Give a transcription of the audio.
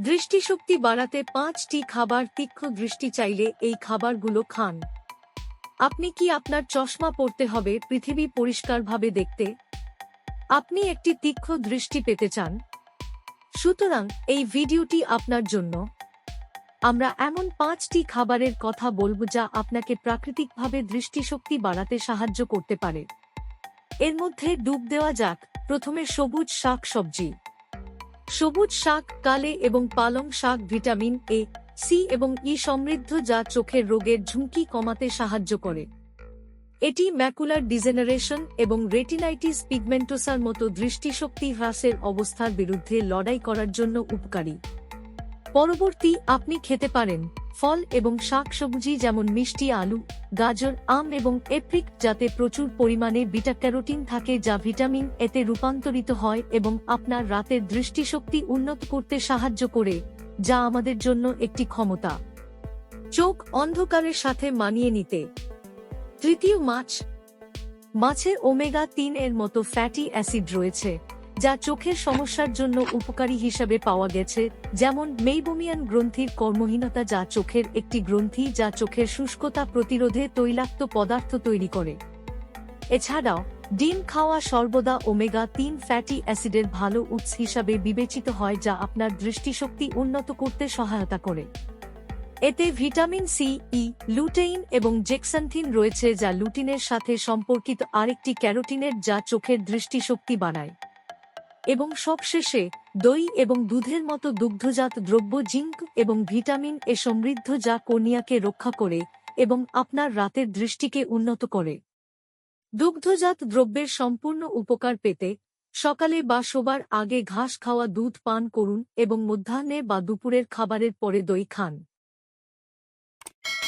দৃষ্টিশক্তি বাড়াতে পাঁচটি খাবার তীক্ষ্ণ দৃষ্টি চাইলে এই খাবারগুলো খান। আপনি কি আপনার চশমা পড়তে হবে পৃথিবী পরিষ্কারভাবে দেখতে? আপনি একটি তীক্ষ্ণ দৃষ্টি পেতে চান। সুতরাং এই ভিডিওটি আপনার জন্য। আমরা এমন পাঁচটি খাবারের কথা বলব যা আপনাকে প্রাকৃতিকভাবে দৃষ্টিশক্তি বাড়াতে সাহায্য করতে পারে। এর মধ্যে ডুব দেওয়া যাক। প্রথমে সবুজ শাক সবজি সবুজ শাক, কালে এবং পালং শাক, ভিটামিন এ, সি এবং ই সমৃদ্ধ যা চোখের রোগের ঝুঁকি কমাতে সাহায্য করে। এটি ম্যাকুলার ডিজেনারেশন এবং রেটিনাইটিস পিগমেন্টোসার মতো দৃষ্টিশক্তি হ্রাসের অবস্থার বিরুদ্ধে লড়াই করার জন্য উপকারী। পরবর্তী, আপনি খেতে পারেন। ফল এবং শাকসবজি যেমন মিষ্টি আলু, গাজর, আম এবং এপ্রিক যাতে প্রচুর পরিমাণে বিটা ক্যারোটিন থাকে যা ভিটামিন এতে রূপান্তরিত হয় এবং আপনার রাতের দৃষ্টিশক্তি উন্নত করতে সাহায্য করে, যা আমাদের জন্য একটি ক্ষমতা। চোখ অন্ধকারের সাথে মানিয়ে নিতে। তৃতীয় মাছ। মাছের ওমেগা তিন এর মতো ফ্যাটি অ্যাসিড রয়েছে। যা চোখের সমস্যার জন্য উপকারী হিসাবে পাওয়া গেছে, যেমন মেইবোমিয়ান গ্রন্থির কর্মহীনতা যা চোখের একটি গ্রন্থি যা চোখের শুষ্কতা প্রতিরোধে তৈলাক্ত পদার্থ তৈরি করে। এছাড়াও, ডিম খাওয়া সর্বদা ওমেগা তিন ফ্যাটি অ্যাসিডের ভালো উৎস হিসাবে বিবেচিত হয় যা আপনার দৃষ্টিশক্তি উন্নত করতে সহায়তা করে। এতে ভিটামিন সি, ই, লুটেইন এবং জেক্সান্থিন রয়েছে যা লুটিনের সাথে সম্পর্কিত আরেকটি ক্যারোটিনের যা চোখের দৃষ্টিশক্তি বাড়ায়। এবং সবশেষে, দই এবং দুধের মতো দুগ্ধজাত দ্রব্য জিঙ্ক এবং ভিটামিন এ সমৃদ্ধ যা কর্নিয়াকে রক্ষা করে এবং আপনার রাতের দৃষ্টিকে উন্নত করে। দুগ্ধজাত দ্রব্যের সম্পূর্ণ উপকার পেতে সকালে বা শোবার আগে ঘাস খাওয়া দুধ পান করুন এবং মধ্যাহ্নে বা দুপুরের খাবারের পরে দই খান।